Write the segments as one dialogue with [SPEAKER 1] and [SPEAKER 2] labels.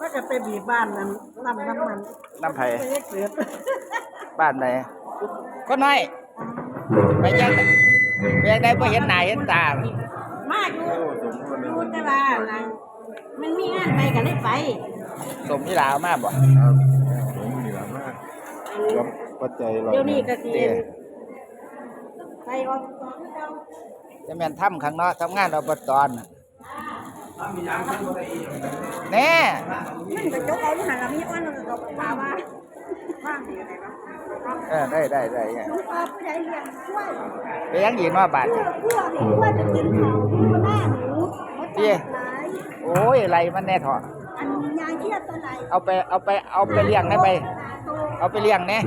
[SPEAKER 1] ก็จะไปบีบบ้านนั้นลำน้ำมัน
[SPEAKER 2] น้ำไผ่
[SPEAKER 1] ไปเฮ็ดเกิด
[SPEAKER 2] บ้านไหนก็น้อยไปยังไปยังได้บ่เห็นหน้าเห็นตา
[SPEAKER 1] มาอยู่อยู่แต่ว่านะมันมีงานไปก็เลยไป
[SPEAKER 2] สมที่ลาวมาบ่
[SPEAKER 3] ครับผมมีหลายมากรับปัจจัยเรา
[SPEAKER 1] เดี๋ยวนี้ก็สิ
[SPEAKER 2] เด้
[SPEAKER 1] ไปออกต่อคือเก่า
[SPEAKER 2] จะแม่นทำข้างนอกทำงานอบตน่ะแน่
[SPEAKER 1] มันก็จกเอาอยู่หั่นล่ะมีอ้อนแล้วก็ปาว่าว่างดีอะไรวะ
[SPEAKER 2] เออได้ได้ได้
[SPEAKER 1] หนูปลาผู้ใดเลี้ยงกล้วย
[SPEAKER 2] ไปยังยีนว่าบาด
[SPEAKER 1] เพื่อเพื่อนี่กล้วยจะกินเขาอยู่หน้าหนูบ่ต้องหลาย
[SPEAKER 2] โอ้ยไรมันแน่ถอด
[SPEAKER 1] อันยายเครียดตัวไหน
[SPEAKER 2] เอาไปเอาไปเอาไปเลี้ยงได้ไป เอาไปเลี้ยงแน่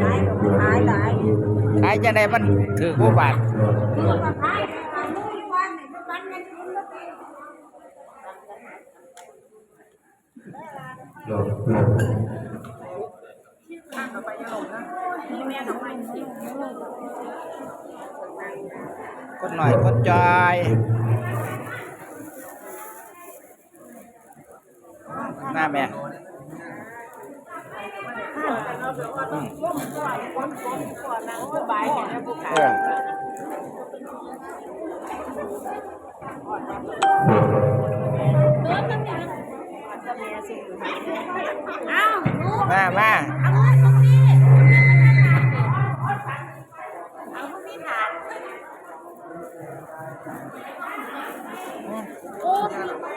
[SPEAKER 1] หลายหลายหลาย
[SPEAKER 2] ขายจะได้มันถือผู้บาท
[SPEAKER 1] คือว่าขายขายมื้อวันนี่มันวันนี้กินแล้วกิน
[SPEAKER 2] คนหน่อยคนจอยหน้าแม่อืมเออ เอา
[SPEAKER 1] วลูก
[SPEAKER 2] มามา
[SPEAKER 1] เอาเงินตรงนี้เอาพวกนี้ผ่าน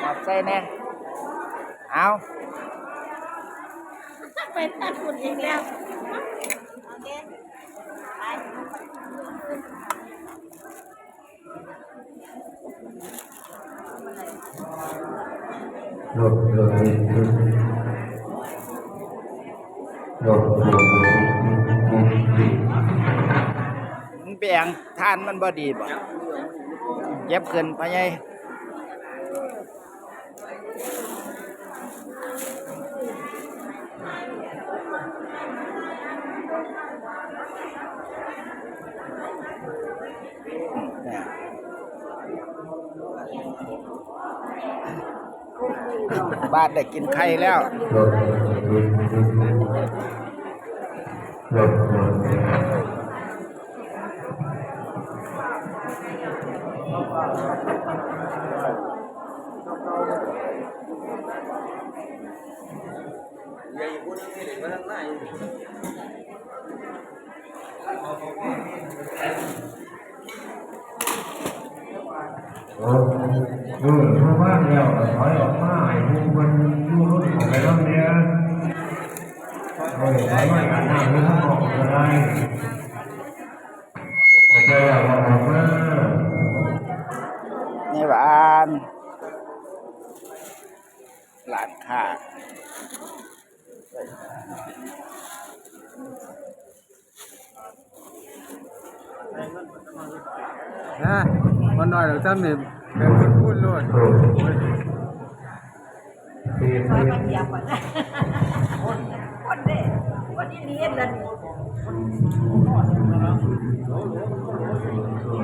[SPEAKER 2] จับใส่แน่เอา
[SPEAKER 1] ไปตัดฝุ่นอีกแล้วโอเคไป
[SPEAKER 4] หลบหลบหลบหลบหลบ
[SPEAKER 2] มันเปียงทานมันบ่ดีบ่เย็บขึ้นไปไง บ้านได้กินไข่แล้ว
[SPEAKER 4] หล มาไอ้พวกมันอยู่รุ่นของไปแล้วเนี่ยโอ้ยถอยมากันหน้าหรือข้างออกก็ได้โอเคอะบอกมา
[SPEAKER 2] นี่บ้านหลานค้า
[SPEAKER 3] นะมันน้อยหรือซ้ำนี่เป็นพูดโลด
[SPEAKER 4] โอ้ที
[SPEAKER 1] ขอ
[SPEAKER 4] นี้
[SPEAKER 1] มาเยี่ยมก่อนคนเด้คนที่เรียนนั่น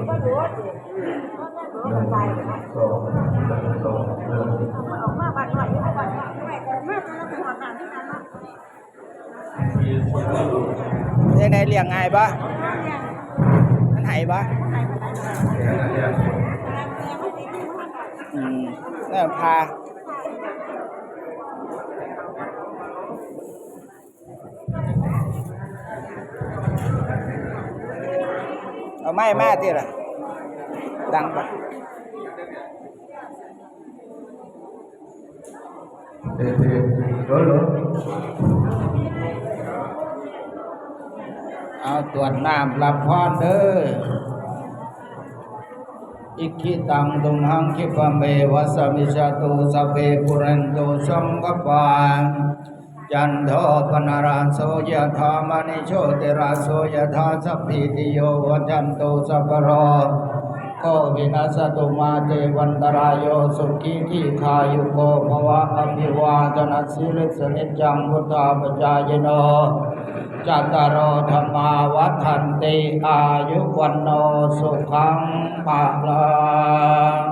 [SPEAKER 1] ก็รู้สิก็รู้ไปนะ
[SPEAKER 4] สองสองเริ่ม
[SPEAKER 1] ออกมาบ้านหน่อยบ้านหน่อยไม่ออกมาตอมันหัวหนาที่นั่นนะ
[SPEAKER 2] ยังไงเลี้ยงง่ามันไหายปะอืมนี่นพา เอาไม้มาที่ละดังปะ
[SPEAKER 4] เอ๊ะเอ๊ะรถรถ
[SPEAKER 2] เอาตรวจน้ำรับพรเด้ออิคิตังตุมหังคิปะเมวะสมิจตุสเพปุเรนตุสังกปา จันโทปนาราโสยธามณิโชติราโสยธาสัพพิติโยวัจันตุสัพโรโควินัสตุมาเตวันตรายโยสุขีทีขายุโกภวะอภิวาทนาสิริสนิจจังพุทธาปจายโนจัตตารโอธรรมาวัฏันติอายุวันโนสุขังภาลัง